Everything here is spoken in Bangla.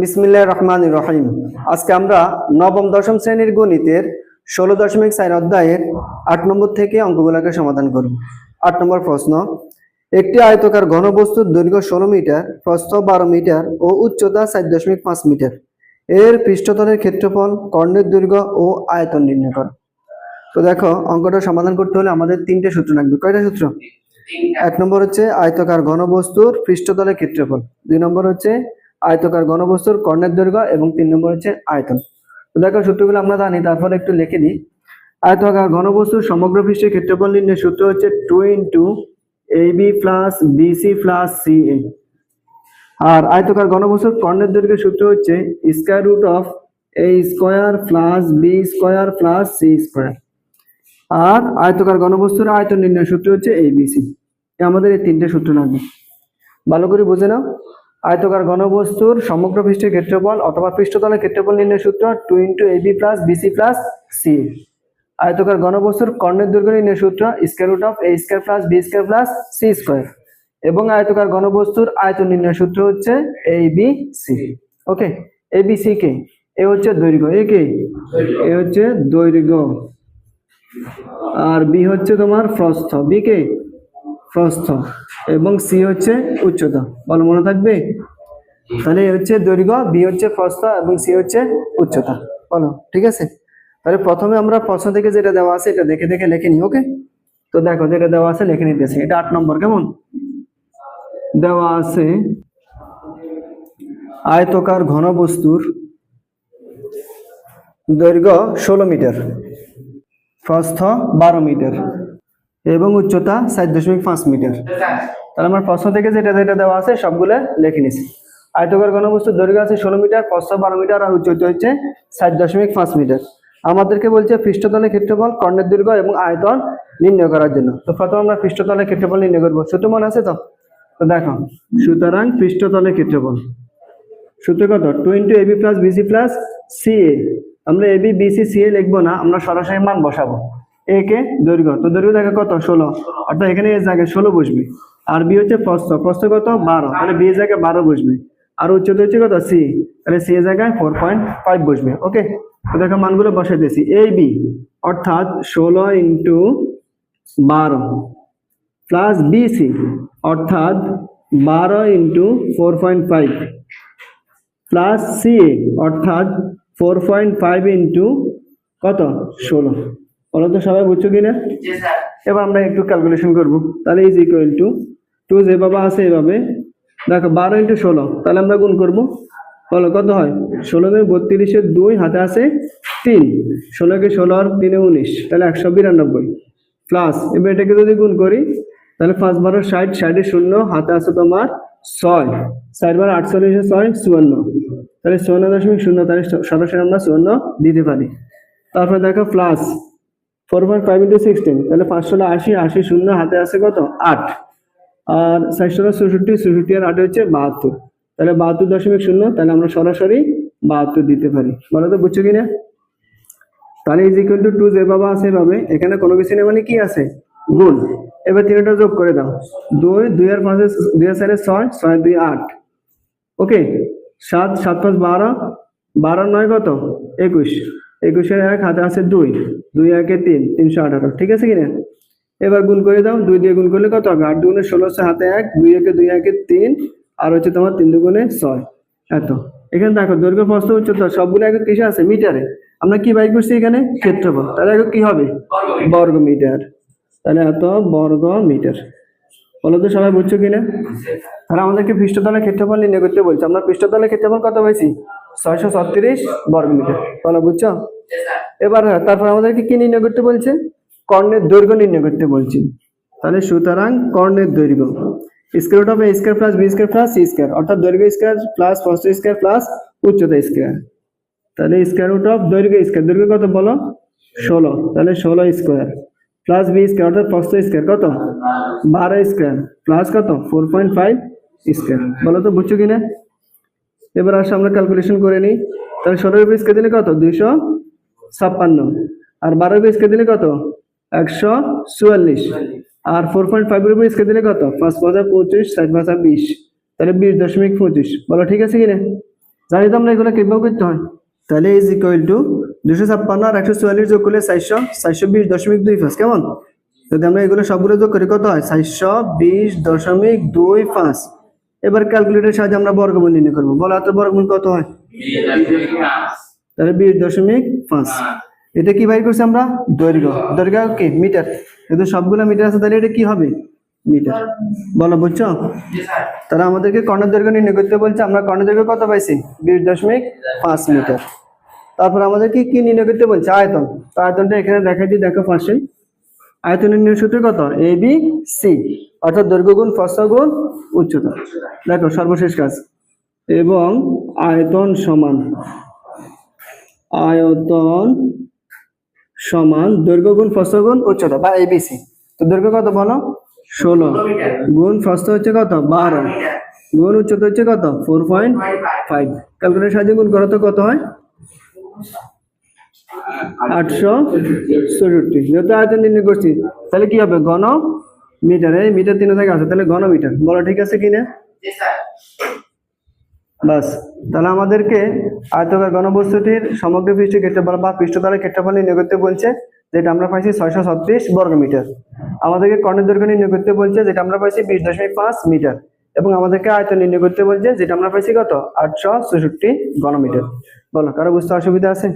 বিসমিল্লাহ রহমান রহিম। আজকে আমরা নবম দশম শ্রেণির গণিতের ষোলো দশমিক চার অধ্যায়ের আট নম্বর থেকে অঙ্কগুলোকে সমাধান করব। আট নম্বর প্রশ্ন একটি আয়তকার ঘনবস্তুর দৈর্ঘ্য ষোলো মিটার প্রস্থ বারো মিটার ও উচ্চতা চার দশমিক পাঁচ মিটার। এর পৃষ্ঠতলের ক্ষেত্রফল কর্ণের দৈর্ঘ্য ও আয়তন নির্ণয় করো। তো দেখো অঙ্কটা সমাধান করতে হলে আমাদের তিনটে সূত্র লাগবে। কয়টা সূত্র? এক নম্বর হচ্ছে আয়তকার ঘনবস্তুর পৃষ্ঠতলের ক্ষেত্রফল। দুই নম্বর হচ্ছে আয়তকার ঘনবস্তুর কর্ণের দৈর্ঘ্য এবং তিন নম্বর হচ্ছে আয়তন। তো দেখো সূত্রগুলো আমরা জানি, তারপরে একটু লিখে দিই। আয়তকার ঘনবস্তুর সমগ্র পৃষ্ঠের ক্ষেত্রফল নির্ণয় সূত্র হচ্ছে two into A B plus BC plus C A. আর আয়তকার ঘনবস্তুর কর্ণের দৈর্ঘ্যের সূত্র হচ্ছে square root of A square plus B square plus C square. আর আয়তকার ঘনবস্তুর আয়তন নির্ণয় সূত্র হচ্ছে এবিসি আমাদের এই তিনটে সূত্র লাগবে। ভালো করে বুঝে নাও। আয়তকার ঘনবস্তুর সমগ্র পৃষ্ঠের ক্ষেত্রফল অথবা পৃষ্ঠতলের ক্ষেত্রফল নির্ণয় সূত্র two into AB plus BC plus C আয়তকার ঘনবস্তুর কর্ণের দৈর্ঘ্য নির্ণয় সূত্র square root of A square plus B square plus C square এবং আয়তকার ঘনবস্তুর আয়তন নির্ণয় সূত্র হচ্ছে A B C okay A B C K A হচ্ছে দৈর্ঘ্য, এ কে? এ হচ্ছে দৈর্ঘ্য। আর বি হচ্ছে তোমার প্রস্থ। বি কে প্রস্থ এবং সি হচ্ছে উচ্চতা। বলো মনে থাকবে? তাহলে এ হচ্ছে দৈর্ঘ্য বি হচ্ছে প্রস্থ এবং সি হচ্ছে উচ্চতা। বলো ঠিক আছে? তাহলে প্রথমে আমরা প্রশ্ন থেকে যেটা দেওয়া আছে এটা দেখে দেখে লিখে নিই ওকে? তো দেখো যেটা দেওয়া আছে লিখে নিতেছি। এটা আট নম্বর কেমন? দেওয়া আছে আয়তকার ঘনবস্তুর দৈর্ঘ্য ষোলো মিটার প্রস্থ বারো মিটার। এবং উচ্চতা সাত দশমিক পাঁচ মিটার। তাহলে আমার প্রশ্ন থেকে যেটা যেটা দেওয়া আছে সবগুলো লিখে নিছি। আয়তকার ঘনবস্তুর দৈর্ঘ্য আছে ষোলো মিটার, প্রস্থ বারো মিটার আর উচ্চতা হচ্ছে সাত দশমিক পাঁচ মিটার। আমাদেরকে বলছে পৃষ্ঠতলের ক্ষেত্রফল, কর্ণের দৈর্ঘ্য এবং আয়তন নির্ণয় করার জন্য। তো প্রথমে আমরা পৃষ্ঠতলের ক্ষেত্রফল নির্ণয় করব। সূত্র মনে আছে তো? তো দেখো, সুতরাং পৃষ্ঠতলের ক্ষেত্রফল। সূত্র কত? Two into AB plus BC plus C A. আমরা এবি বিসি সি এ লিখব না, আমরা সরাসরি মান বসাবো। এ কে? দৈর্ঘ্য। তো দৈর্ঘ্য থাকে কত? ষোলো। অর্থাৎ এখানে এর জায়গায় ষোলো বসবে। আর বি হচ্ছে প্রস্থ। প্রস্থ কত? বারো। তাহলে বি জায়গায় বারো বসবে। আর উচ্চতা হচ্ছে কত? সি তাহলে সি জায়গায় ফোর পয়েন্ট ফাইভ বসবে। ওকে তো দেখো মানগুলো বসাই দিয়েছি। এ বি অর্থাৎ ষোলো ইন্টু বারো প্লাস বিসি অর্থাৎ বারো into four point five plus C অর্থাৎ ফোর পয়েন্ট ফাইভ ইন্টু কত? ষোলো। বলো তো সবাই বুঝছ কিনা এবার আমরা একটু ক্যালকুলেশন করব। তাহলে ইজ ইকুয়াল টু টু যেভাবে আছে এভাবে। দেখো বারো ইন্টু ষোলো। তাহলে আমরা গুণ করব। বলো কত হয়? ষোলো দুই বত্রিশের দুই হাতে আছে তিন। ষোলোকে ষোলো আর তিনে উনিশ। তাহলে একশো বিরানব্বই। প্লাস এবার এটাকে যদি গুণ করি তাহলে পাঁচ বারো ষাট ষাটের শূন্য হাতে আছে তোমার ছয়। ষাট বার আটচল্লিশে ছয় চুয়ান্ন। তাহলে চুয়ান্ন দশমিক শূন্য তাহলে সরাসরি আমরা চুয়ান্ন দিতে পারি। তারপরে দেখো plus four point five into sixteen তাহলে পাঁচশো আশি আশি শূন্য, হাতে আছে কত? আট। আর চারশো চৌষট্টি চৌষট্টি আর আটে হচ্ছে বাহাত্তর। তাহলে বাহাত্তর দশমিক শূন্য, তাহলে আমরা সরাসরি বাহাত্তর দিতে পারি। বলো তো বুঝছ কিনা? তাহলে ইজ ইকুয়াল টু টু যেভাবে আছে এভাবে এখানে কোনো কিছু নেই মানে কি আছে? গুণ। এবার তিনটা যোগ করে দাও। দুই দুই আর পাঁচে দুই আর চারে ছয় ছয়, দুই, আট। ওকে? সাত সাত পাঁচ বারো বারো নয় কত? একুশ। একুশের এক, হাতে আছে দুই। দুই একে তিন, তিনশো আঠারো। ঠিক আছে কিনা এবার গুণ করে দাও, দুই দিয়ে গুণ করলে কত হবে? আট দুগুণে ষোলোশো হাতে এক, দুই একে দুই, একে তিন, আর হচ্ছে তোমার তিন দুগুণে ছয়। এত। এখানে দেখো, দৈর্ঘ্য, প্রস্থ, উচ্চতা, সবগুলো একক কিসে আছে? মিটারে। আমরা কি বাই করছি এখানে? ক্ষেত্রফল। তাহলে একক কি হবে? বর্গ মিটার তাহলে এত বর্গ মিটার বলো তো সবাই বুঝছ কিনা তাহলে আমাদেরকে পৃষ্ঠতলের ক্ষেত্রফল নির্ণয় করতে বলছে। আমরা পৃষ্ঠতলের ক্ষেত্রফল কত পেয়েছি ছয়শো ছত্রিশ বর্গ মিটার বলো বুঝছ? এবার হ্যাঁ, তারপর আমাদেরকে কি নির্ণয় করতে বলছে? কর্ণের দৈর্ঘ্য নির্ণয় করতে বলছি। তাহলে সুতরাং কর্ণের দৈর্ঘ্য। Square root of square plus B square plus C square অর্থাৎ দৈর্ঘ্য স্কোয়ার প্লাস প্রস্থ স্কোয়ার প্লাস উচ্চতা স্কোয়ার তাহলে স্কোয়ার রুট অফ দৈর্ঘ্য স্কোয়ার দৈর্ঘ্য কত বলো? ষোলো। তাহলে ষোলো স্কোয়ার প্লাস বি স্কোয়ার অর্থাৎ প্রস্থ স্কোয়ার কত? বারো স্কোয়ার প্লাস কত? ফোর পয়েন্ট ফাইভ স্কোয়ার বলো তো বুঝছ কিনা? এবার আসলে আমরা ক্যালকুলেশন করে নিই। তাহলে ষোলো পিসকে দিলে কত? দুইশো ছাপ্পান্ন। আর বারো পিসকে দিলে কত? একশো চুয়াল্লিশ। আর ফোর পয়েন্ট ফাইভ রুপিসকে দিলে কত? পাঁচ পাঁচা পঁচিশ, ষাট পাঁচা বিশ। তাহলে বিশ দশমিক পঁচিশ। বলো, ঠিক আছে কিনা? জানি তো আমরা এগুলো কীভাবে করতে হয়। তাহলে ইজ ইকুয়াল টু দুশো ছাপ্পান্ন আর একশো চুয়াল্লিশ যোগ করলে চারশো। চারশো বিশ দশমিক দুই পাঁচ, কেমন? যদি আমরা এগুলো সবগুলো যোগ করি, কত হয়? চারশো বিশ দশমিক দুই পাঁচ। এবার ক্যালকুলেটরের সাহায্যে আমরা বর্গমূল নির্ণয় করব। বলো তো বর্গমূল কত হয়? তাহলে বিশ দশমিক পাঁচ। এটা কি বাইর করছি আমরা? দৈর্ঘ্য। দৈর্ঘ্য কি? মিটার। কিন্তু সবগুলো মিটার আছে, তাহলে এটা কি হবে? মিটার। বলো, বুঝছ? তারা আমাদেরকে কর্ণের দৈর্ঘ্য নির্ণয় করতে বলছে, আমরা কর্ণের দৈর্ঘ্য কত পাইছি? বিশ দশমিক পাঁচ মিটার। তারপর আমাদেরকে কি নির্ণয় করতে বলছে? আয়তন। তো আয়তনটা এখানে দেখাই দিই, দেখো পাশে আয়তন নির্ণয় সূত্র কত? এ বি সি অর্থাৎ দৈর্ঘ্য গুণ উচ্চতা। দেখো, সর্বশেষ কাজ। এবং আয়তন সমান আয়তন সমান দৈর্ঘ্য গুণ উচ্চতা বা এবিসি তো দৈর্ঘ্য কত বলো? ষোলো। গুণ প্রস্থ হচ্ছে কত? বারো। গুণ, উচ্চতা হচ্ছে কত? Four point five. ক্যালকুলেটার সাহায্যে গুণ করা তো, কত হয়? আটশো চৌষট্টি। যেহেতু আয়তন নির্ণয় করছি, তাহলে কি হবে? ঘন মিটার এই মিটার তিন থেকে আছে তাহলে ঘন মিটার বলো ঠিক আছে কিনা? বাস তাহলে আমাদেরকে আয়তকার ঘনবস্তুটির সমগ্র পৃষ্ঠ ক্ষেত্রফল বা পৃষ্ঠতলের ক্ষেত্রফল নির্ণয় করতে বলছে যেটা আমরা পাইছি ছয়শো ছত্রিশ বর্গ মিটার আমাদেরকে কর্ণের দৈর্ঘ্য নির্ণয় করতে বলছে যেটা আমরা পাইছি বিশ দশমিক পাঁচ মিটার। এবং আমাদেরকে আয়তন নির্ণয় করতে বলছে যেটা আমরা পাইছি কত? আটশো চৌষট্টি ঘনমিটার। বলো কারও বুঝতে অসুবিধা আছে?